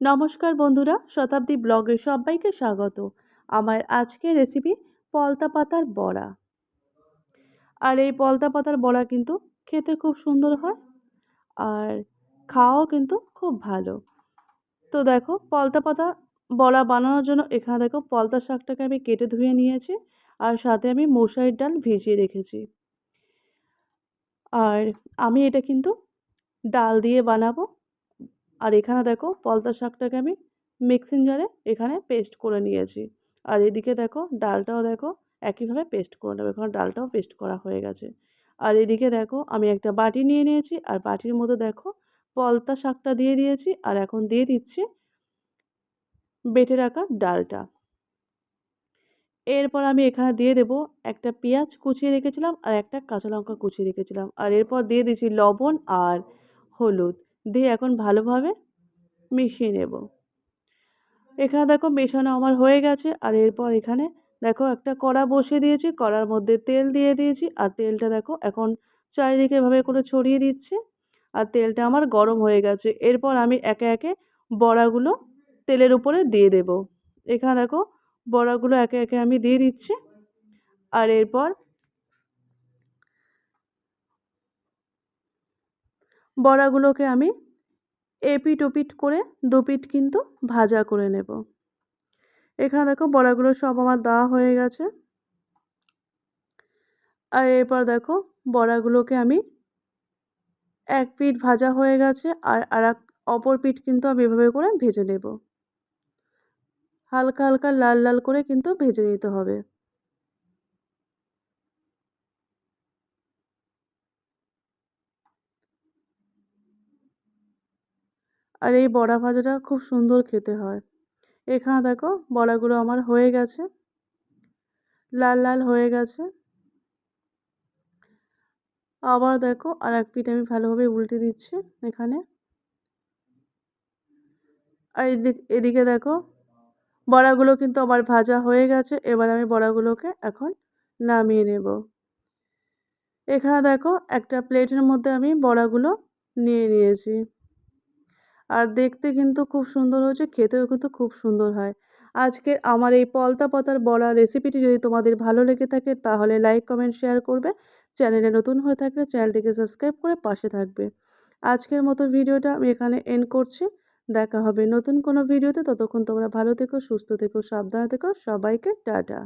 নমস্কার বন্ধুরা, শতাব্দী ব্লগে সবাইকে স্বাগত। আমার আজকের রেসিপি পলতা পাতার বড়া। আর এই পলতা পাতার বড়া কিন্তু খেতে খুব সুন্দর হয় আর খাওয়াও কিন্তু খুব ভালো। তো দেখো, পলতা পাতা বড়া বানানোর জন্য এখানে দেখো পলতা শাকটাকে আমি কেটে ধুয়ে নিয়েছি আর সাথে আমি মশারির ডাল ভিজিয়ে রেখেছি। আর আমি এটা কিন্তু ডাল দিয়ে বানাবো। আর এখানে দেখো পলতা শাকটাকে আমি মিক্সিং জারে এখানে পেস্ট করে নিয়েছি। আর এদিকে দেখো ডালটাও দেখো একইভাবে পেস্ট করে নেব, এখানে ডালটাও পেস্ট করা হয়ে গেছে। আর এদিকে দেখো আমি একটা বাটি নিয়ে নিয়েছি, আর বাটির মধ্যে দেখো পলতা শাকটা দিয়ে দিয়েছি, আর এখন দিয়ে দিচ্ছি বেটে রাখা ডালটা। এরপর আমি এখানে দিয়ে দেব একটা পেঁয়াজ কুচিয়ে রেখেছিলাম, আর একটা কাঁচা লঙ্কা কুচিয়ে রেখেছিলাম। আর এরপর দিয়ে দিচ্ছি লবণ আর হলুদ। দিয়ে এখন ভালোভাবে মিশিয়ে নেব। এখানে দেখো মেশানো আমার হয়ে গেছে। আর এরপর এখানে দেখো একটা কড়া বসিয়ে দিয়েছি। কড়ার মধ্যে তেল দিয়ে দিয়েছি। আর তেলটা দেখো এখন চারিদিকে এভাবে করে ছড়িয়ে দিচ্ছি। আর তেলটা আমার গরম হয়ে গেছে। এরপর আমি একে একে বড়াগুলো তেলের উপরে দিয়ে দেব। এখানে দেখো বড়াগুলো একে একে আমি দিয়ে দিচ্ছি। আর এরপর বড়াগুলোকে আমি এপিট ওপিট করে দুপিট কিন্তু ভাজা করে নেব। এখানে দেখো বড়াগুলো সব আমার দেওয়া হয়ে গেছে। আর এরপর দেখো বড়াগুলোকে আমি এক পিঠ ভাজা হয়ে গেছে আর আর এক অপর পিঠ কিন্তু আমি এভাবে করে ভেজে নেব। হালকা হালকা লাল লাল করে কিন্তু ভেজে নিতে হবে। আর এই বড়া ভাজাটা খুব সুন্দর খেতে হয়। এখানে দেখো বড়াগুলো আমার হয়ে গেছে। লাল লাল হয়ে গেছে। আবার দেখো আর এক পিঠ আমি ভালোভাবে উল্টে দিচ্ছি এখানে। আর এদিকে দেখো বড়াগুলো কিন্তু আমার ভাজা হয়ে গেছে। এবার আমি বড়াগুলোকে এখন নামিয়ে নেব। এখানে দেখো একটা প্লেটের মধ্যে আমি বড়াগুলো নিয়ে নিয়েছি। আর দেখতে কিন্তু খুব সুন্দর হয়েছে, খেতেও কিন্তু খুব সুন্দর হয়। আজকের আমার এই পলতা পাতার বড়া রেসিপিটি যদি তোমাদের ভালো লেগে থাকে, তাহলে লাইক কমেন্ট শেয়ার করবে। চ্যানেলে নতুন হয়ে থাকলে চ্যানেলটিকে সাবস্ক্রাইব করে পাশে থাকবে। আজকের মতো ভিডিওটা আমি এখানে এন্ড করছি। দেখা হবে নতুন কোনো ভিডিওতে ততক্ষণ তোমরা ভালো থেকো, সুস্থ থেকো, সাবধানে থেকো। সবাইকে টাটা।